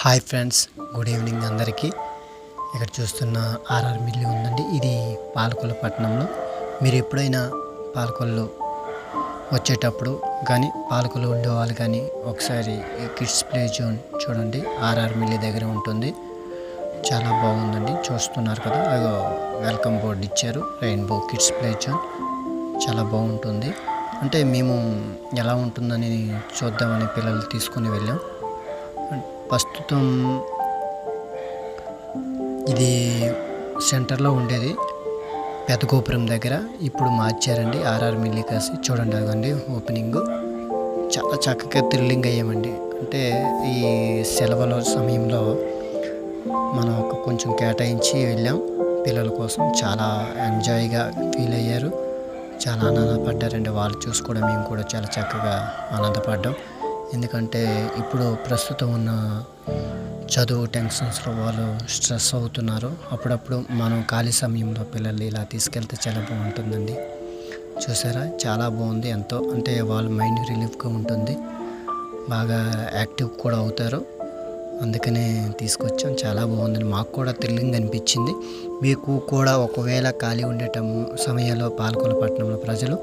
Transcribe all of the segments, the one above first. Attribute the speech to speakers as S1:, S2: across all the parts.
S1: Hi friends good evening అందరికీ. ఇక్కడ చూస్తున్న ఆర్ఆర్ మిల్లి ఉందండి. ఇది పాలకొల్లు పట్టణంలో. మీరు ఎప్పుడైనా పాలకొల్లు వచ్చేటప్పుడు కానీ పాలకొల్లు ఉండేవాళ్ళు కానీ ఒకసారి కిడ్స్ ప్లే జోన్ చూడండి. ఆర్ఆర్ మిల్లి దగ్గర ఉంటుంది. చాలా బాగుందండి. చూస్తున్నారు కదా. అదో వెల్కమ్ బోర్డు ఇచ్చారు. Rainbow kids play zone. చాలా బాగుంటుంది. అంటే మేము ఎలా ఉంటుందని చూద్దామని పిల్లలు తీసుకుని వెళ్ళాం. ప్రస్తుతం ఇది సెంటర్లో ఉండేది పెద్ద గోపురం దగ్గర. ఇప్పుడు మార్చారండి. ఆర్ఆర్ మిల్లీ కాసి చూడండి అదండి ఓపెనింగ్. చాలా చక్కగా థ్రిల్లింగ్ అయ్యామండి. అంటే ఈ సెలవుల సమయంలో మనం ఒక కొంచెం కేటాయించి వెళ్ళాం. పిల్లల కోసం చాలా ఎంజాయ్గా ఫీల్ అయ్యారు. చాలా ఆనందపడ్డారండి. వాళ్ళు చూసుకోవడం మేము కూడా చాలా చక్కగా ఆనందపడ్డాం. ఎందుకంటే ఇప్పుడు ప్రస్తుతం ఉన్న చదువు టెన్షన్స్లో వాళ్ళు స్ట్రెస్ అవుతున్నారు. అప్పుడప్పుడు మనం ఖాళీ సమయంలో పిల్లల్ని ఇలా తీసుకెళ్తే చాలా బాగుంటుందండి. చూసారా? చాలా బాగుంది ఎంతో. అంటే వాళ్ళ మైండ్ రిలీఫ్గా ఉంటుంది. బాగా యాక్టివ్ కూడా అవుతారు. అందుకనే తీసుకొచ్చాం. చాలా బాగుందని మాకు కూడా థ్రిల్లింగ్ అనిపించింది. మీకు కూడా ఒకవేళ ఖాళీ ఉండేటము సమయంలో పాలకొల పట్టణంలో ప్రజలు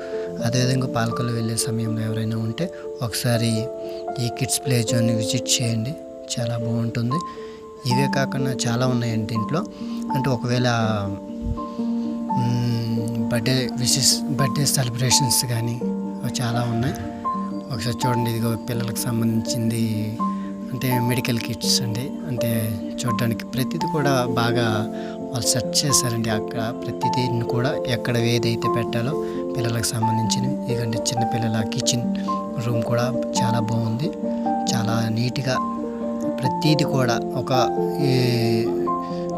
S1: అదేవిధంగా పాలకొల వెళ్ళే సమయంలో ఎవరైనా ఉంటే ఒకసారి ఈ కిడ్స్ ప్లే జోన్ని విజిట్ చేయండి. చాలా బాగుంటుంది. ఇవే కాకుండా చాలా ఉన్నాయండి దీంట్లో అంటే ఒకవేళ బర్త్డే విషెస్ బర్త్డే సెలబ్రేషన్స్ కానీ చాలా ఉన్నాయి. ఒకసారి చూడండి ఇదిగో పిల్లలకు సంబంధించింది అంటే మెడికల్ కిట్స్ అండి. అంటే చూడడానికి ప్రతిదీ కూడా బాగా వాళ్ళు సెర్చ్ చేశారండి అక్కడ. ప్రతిదీని కూడా ఎక్కడ ఏదైతే పెట్టాలో పిల్లలకు సంబంధించినవి. ఇదిగండి చిన్నపిల్లల కిచెన్ రూమ్ కూడా చాలా బాగుంది. చాలా నీట్గా ప్రతిదీ కూడా ఒక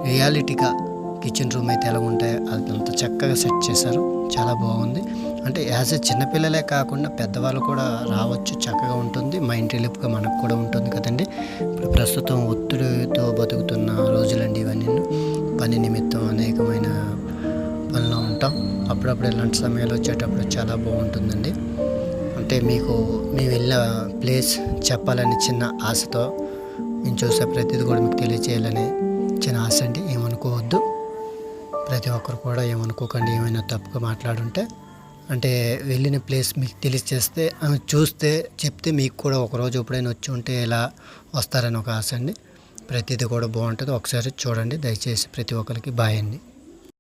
S1: రియాలిటీగా కిచెన్ రూమ్ అయితే ఎలా ఉంటాయో అంత చక్కగా సెట్ చేశారు. చాలా బాగుంది. అంటే యాజ్ ఎ చిన్నపిల్లలే కాకుండా పెద్దవాళ్ళు కూడా రావచ్చు చక్కగా ఉంటుంది. మైండ్ రిలీఫ్గా మనకు కూడా ఉంటుంది కదండి. ఇప్పుడు ప్రస్తుతం ఒత్తిడితో బతుకుతున్న రోజులండి ఇవన్నీ. పని నిమిత్తం అనేకమైన పనిలో ఉంటాం. అప్పుడప్పుడు ఇలాంటి సమయాలు వచ్చేటప్పుడు చాలా బాగుంటుందండి. అంటే మీకు మేము వెళ్ళిన ప్లేస్ చెప్పాలని చిన్న ఆశతో మేము చూసే ప్రతిదీ కూడా మీకు తెలియజేయాలని చిన్న ఆశ అండి. ప్రతి ఒక్కరు కూడా ఏమనుకోకండి ఏమైనా తప్పుగా మాట్లాడుంటే అంటే వెళ్ళిన ప్లేస్ మీకు తెలియచేస్తే చూస్తే చెప్తే మీకు కూడా ఒకరోజు ఎప్పుడైనా వచ్చి ఉంటే ఇలా వస్తారని ఒక ఆశ అండి. ప్రతిదీ కూడా బాగుంటుంది. ఒకసారి చూడండి. దయచేసి ప్రతి ఒక్కరికి బాయ్ అండి.